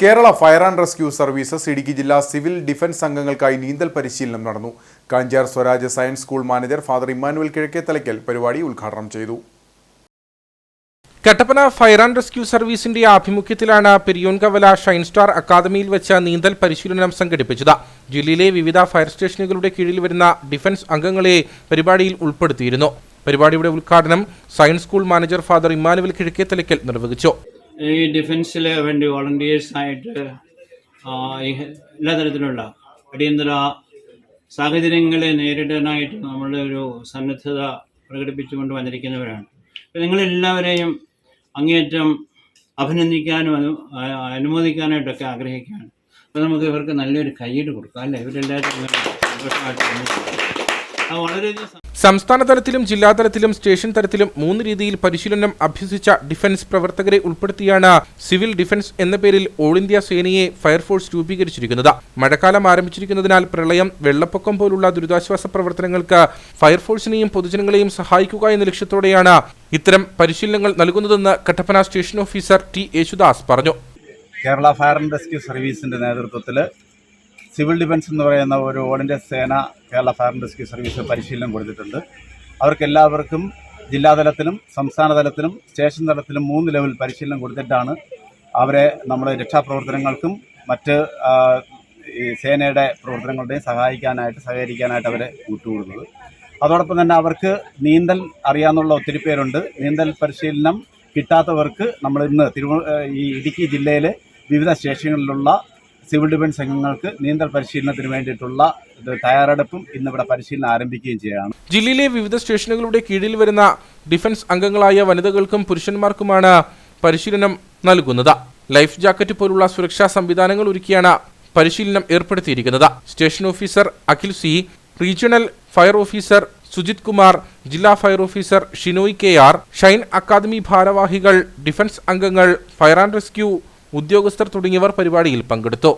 Kerala fire and rescue services Idukki ജില്ലാ civil defence അംഗങ്ങൾക്കായി നീന്തൽ പരിശീലനം നടന്നു. Kanchar Swaraj science school manager father Immanuel Kizhakkethalakkal പരിപാടി ഉദ്ഘാടനം ചെയ്തു. കട്ടപ്പന ഫയർ ആൻഡ് റെസ്ക്യൂ സർവീസിന്റെ ആഭിമുഖ്യത്തിലാണ് പെരിയോൻകവല ഷൈൻ സ്റ്റാർ അക്കാദമിയിൽ വെച്ച് നീന്തൽ പരിശീലനം സംഘടിപ്പിച്ചത്. ജില്ലയിലെ വിവിധ ഫയർ സ്റ്റേഷനുകളുടെ കീഴിൽ വരുന്ന ഡിഫൻസ് അംഗങ്ങളെ പരിപാടിയിൽ ഉൾപ്പെടുത്തിയിരുന്നു. പരിപാടിയുടെ ഉദ്ഘാടനം science school manager father Emmanuel Kizhakkethalakkal നിർവഹിച്ചു. ഈ ഡിഫൻസിൽ വേണ്ടി വോളണ്ടിയേഴ്സായിട്ട് എല്ലാ തരത്തിലുള്ള അടിയന്തര സാഹചര്യങ്ങളെ നേരിടാനായിട്ട് നമ്മൾ ഒരു സന്നദ്ധത പ്രകടിപ്പിച്ചുകൊണ്ട് വന്നിരിക്കുന്നവരാണ്. നിങ്ങളെല്ലാവരെയും അങ്ങേയറ്റം അഭിനന്ദിക്കാനും അനു അനുമോദിക്കാനായിട്ടൊക്കെ ആഗ്രഹിക്കുകയാണ്. അപ്പോൾ നമുക്ക് ഇവർക്ക് നല്ലൊരു കൈയ്യീട് കൊടുക്കാം അല്ലേ? ഇവരെല്ലാവരും സന്തോഷമായിട്ട് വളരെയധികം സംസ്ഥാന തലത്തിലും ജില്ലാതലത്തിലും സ്റ്റേഷൻ തലത്തിലും മൂന്ന് രീതിയിൽ പരിശീലനം അഭ്യസിച്ച ഡിഫൻസ് പ്രവർത്തകരെ ഉൾപ്പെടുത്തിയാണ് സിവിൽ ഡിഫൻസ് എന്ന പേരിൽ ഓൾ ഇന്ത്യ സേനയെ ഫയർഫോഴ്സ് രൂപീകരിച്ചിരിക്കുന്നത്. മഴക്കാലം ആരംഭിച്ചിരിക്കുന്നതിനാൽ പ്രളയം വെള്ളപ്പൊക്കം പോലുള്ള ദുരിതാശ്വാസ പ്രവർത്തനങ്ങൾക്ക് ഫയർഫോഴ്സിനെയും പൊതുജനങ്ങളെയും സഹായിക്കുക എന്ന ലക്ഷ്യത്തോടെയാണ് ഇത്തരം പരിശീലനങ്ങൾ നൽകുന്നതെന്ന് Kattappana station officer T Yesudas പറഞ്ഞു. കേരള ഫയർ ആൻഡ് റെസ്ക്യൂ സർവീസിന്റെ നേതൃത്വത്തിൽ സിവിൽ ഡിഫൻസ് എന്ന് പറയുന്ന ഒരു ഓൾ ഇന്ത്യ സേന Kerala fire and rescue service പരിശീലനം കൊടുത്തിട്ടുണ്ട്. അവർക്കെല്ലാവർക്കും ജില്ലാതലത്തിലും സംസ്ഥാന തലത്തിലും സ്റ്റേഷൻ തലത്തിലും മൂന്ന് ലെവൽ പരിശീലനം കൊടുത്തിട്ടാണ് അവരെ നമ്മൾ രക്ഷാപ്രവർത്തനങ്ങൾക്കും മറ്റ് ഈ സേനയുടെ പ്രവർത്തനങ്ങളുടെയും സഹായിക്കാനായിട്ട് സഹകരിക്കാനായിട്ട് അവരെ കൂട്ടുകൂടുന്നത് അതോടൊപ്പം തന്നെ അവർക്ക് നീന്തൽ അറിയാമെന്നുള്ള ഒത്തിരി പേരുണ്ട്. നീന്തൽ പരിശീലനം കിട്ടാത്തവർക്ക് നമ്മൾ ഇന്ന് തിരുവ ഈ ഇടുക്കി ജില്ലയിലെ വിവിധ സ്റ്റേഷനുകളിലുള്ള സിവിൽ ഡിഫൻസ് അംഗങ്ങൾക്ക് നീന്തൽ പരിശീലനത്തിന് വേണ്ടിയിട്ടുള്ള തയ്യാറെടുപ്പും ഇന്നിവിടെ പരിശീലനം ആരംഭിക്കുകയും ചെയ്യുകയാണ്. ജില്ലയിലെ വിവിധ സ്റ്റേഷനുകളുടെ കീഴിൽ വരുന്ന ഡിഫൻസ് അംഗങ്ങളായ വനിതകൾക്കും പുരുഷന്മാർക്കുമാണ് പരിശീലനം നൽകുന്നത്. ലൈഫ് ജാക്കറ്റ് പോലുള്ള സുരക്ഷാ സംവിധാനങ്ങൾ ഒരുക്കിയാണ് പരിശീലനം ഏർപ്പെടുത്തിയിരിക്കുന്നത്. Station officer Akhil C regional fire officer Sujith Kumar ജില്ലാ fire officer Shinoy K R Shine academy ഭാരവാഹികൾ ഡിഫൻസ് അംഗങ്ങൾ ഫയർ ആൻഡ് റെസ്ക്യൂ ഉദ്യോഗസ്ഥർ തുടങ്ങിയവർ പരിപാടിയിൽ പങ്കെടുത്തു